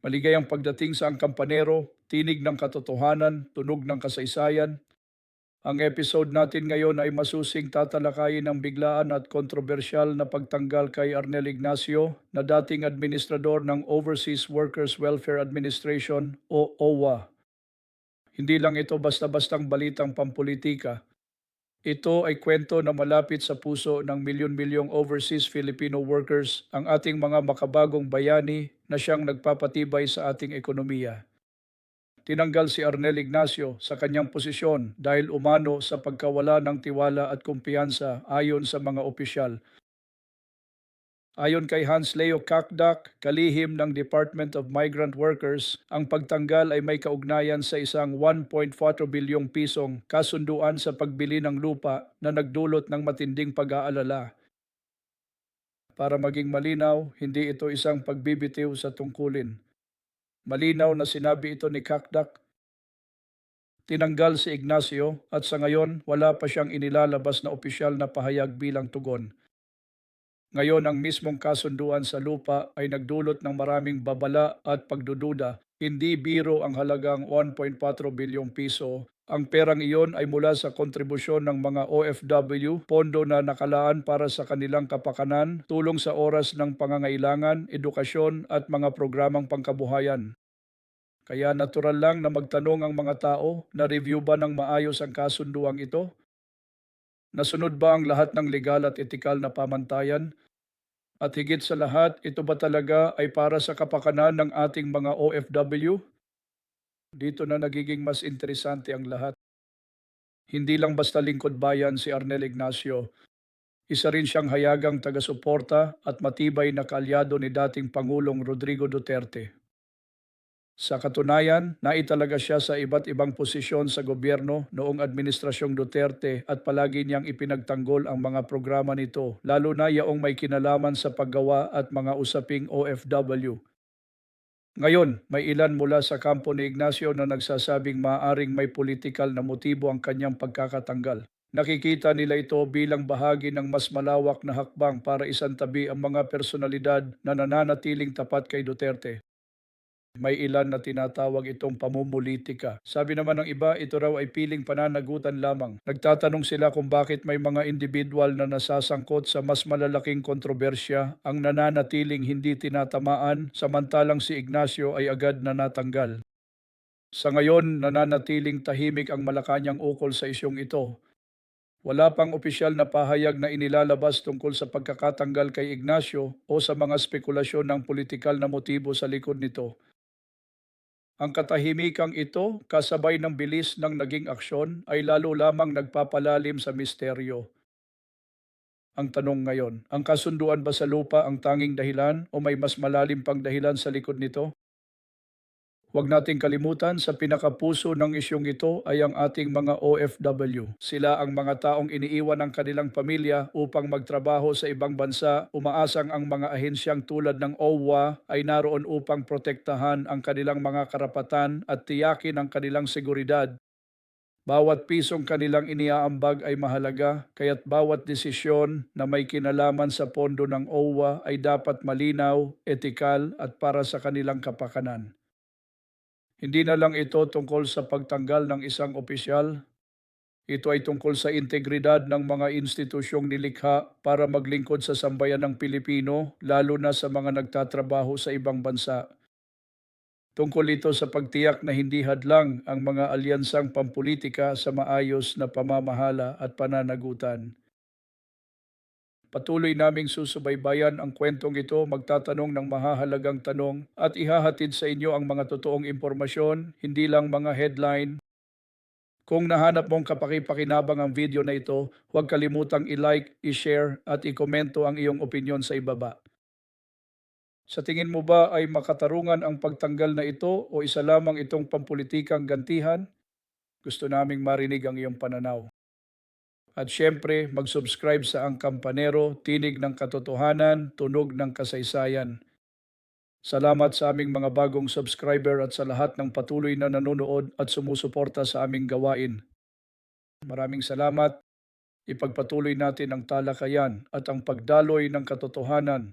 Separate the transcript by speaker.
Speaker 1: Maligayang pagdating sa Ang Kampanero, tinig ng katotohanan, tunog ng kasaysayan. Ang episode natin ngayon ay masusing tatalakayin ang biglaan at kontrobersyal na pagtanggal kay Arnel Ignacio na dating administrador ng Overseas Workers Welfare Administration o OWA. Hindi lang ito basta-bastang balitang pampolitika. Ito ay kwento na malapit sa puso ng milyon-milyong overseas Filipino workers, ang ating mga makabagong bayani na siyang nagpapatibay sa ating ekonomiya. Tinanggal si Arnel Ignacio sa kanyang posisyon dahil umano sa pagkawala ng tiwala at kumpiyansa ayon sa mga opisyal. Ayon kay Hans Leo Kakdak, kalihim ng Department of Migrant Workers, ang pagtanggal ay may kaugnayan sa isang 1.4 bilyong pisong kasunduan sa pagbili ng lupa na nagdulot ng matinding pag-aalala. Para maging malinaw, hindi ito isang pagbibitiw sa tungkulin. Malinaw na sinabi ito ni Kakdak. Tinanggal si Ignacio at sa ngayon wala pa siyang inilalabas na opisyal na pahayag bilang tugon. Ngayon ang mismong kasunduan sa lupa ay nagdulot ng maraming babala at pagdududa. Hindi biro ang halagang 1.4 bilyong piso. Ang perang iyon ay mula sa kontribusyon ng mga OFW, pondo na nakalaan para sa kanilang kapakanan, tulong sa oras ng pangangailangan, edukasyon at mga programang pangkabuhayan. Kaya natural lang na magtanong ang mga tao na review ba ng maayos ang kasunduang ito? Nasunod ba ang lahat ng legal at etikal na pamantayan? At higit sa lahat, ito ba talaga ay para sa kapakanan ng ating mga OFW? Dito na nagiging mas interesante ang lahat. Hindi lang basta lingkod bayan si Arnel Ignacio. Isa rin siyang hayagang taga-suporta at matibay na kaalyado ni dating Pangulong Rodrigo Duterte. Sa katunayan, naitalaga siya sa iba't ibang posisyon sa gobyerno noong administrasyong Duterte at palagi niyang ipinagtanggol ang mga programa nito, lalo na yaong may kinalaman sa paggawa at mga usaping OFW. Ngayon, may ilan mula sa kampo ni Ignacio na nagsasabing maaring may political na motibo ang kanyang pagkakatanggal. Nakikita nila ito bilang bahagi ng mas malawak na hakbang para isantabi ang mga personalidad na nananatiling tapat kay Duterte. May ilan na tinatawag itong pamumulitika. Sabi naman ng iba, ito raw ay piling pananagutan lamang. Nagtatanong sila kung bakit may mga individual na nasasangkot sa mas malalaking kontrobersya ang nananatiling hindi tinatamaan samantalang si Ignacio ay agad na natanggal. Sa ngayon, nananatiling tahimik ang Malacanang ukol sa isyong ito. Wala pang opisyal na pahayag na inilalabas tungkol sa pagkakatanggal kay Ignacio o sa mga spekulasyon ng politikal na motibo sa likod nito. Ang katahimikang ito, kasabay ng bilis ng naging aksyon, ay lalo lamang nagpapalalim sa misteryo. Ang tanong ngayon, ang kasunduan ba sa lupa ang tanging dahilan o may mas malalim pang dahilan sa likod nito? Huwag nating kalimutan sa pinakapuso ng isyong ito ay ang ating mga OFW. Sila ang mga taong iniiwan ng kanilang pamilya upang magtrabaho sa ibang bansa, umaasang ang mga ahensyang tulad ng OWA ay naroon upang protektahan ang kanilang mga karapatan at tiyakin ang kanilang seguridad. Bawat pisong kanilang iniaambag ay mahalaga, kaya't bawat desisyon na may kinalaman sa pondo ng OWA ay dapat malinaw, etikal at para sa kanilang kapakanan. Hindi na lang ito tungkol sa pagtanggal ng isang opisyal. Ito ay tungkol sa integridad ng mga institusyong nilikha para maglingkod sa sambayan ng Pilipino, lalo na sa mga nagtatrabaho sa ibang bansa. Tungkol ito sa pagtiyak na hindi hadlang ang mga alyansang pampolitika sa maayos na pamamahala at pananagutan. Patuloy naming susubaybayan ang kwentong ito, magtatanong ng mahahalagang tanong at ihahatid sa inyo ang mga totoong impormasyon, hindi lang mga headline. Kung nahanap mong kapakipakinabang ang video na ito, huwag kalimutang i-like, i-share at i-komento ang iyong opinion sa ibaba. Sa tingin mo ba ay makatarungan ang pagtanggal na ito o isa lamang itong pampulitikang gantihan? Gusto naming marinig ang iyong pananaw. At syempre, mag-subscribe sa Ang Kampanero, Tinig ng Katotohanan, Tunog ng Kasaysayan. Salamat sa aming mga bagong subscriber at sa lahat ng patuloy na nanonood at sumusuporta sa aming gawain. Maraming salamat. Ipagpatuloy natin ang talakayan at ang pagdaloy ng katotohanan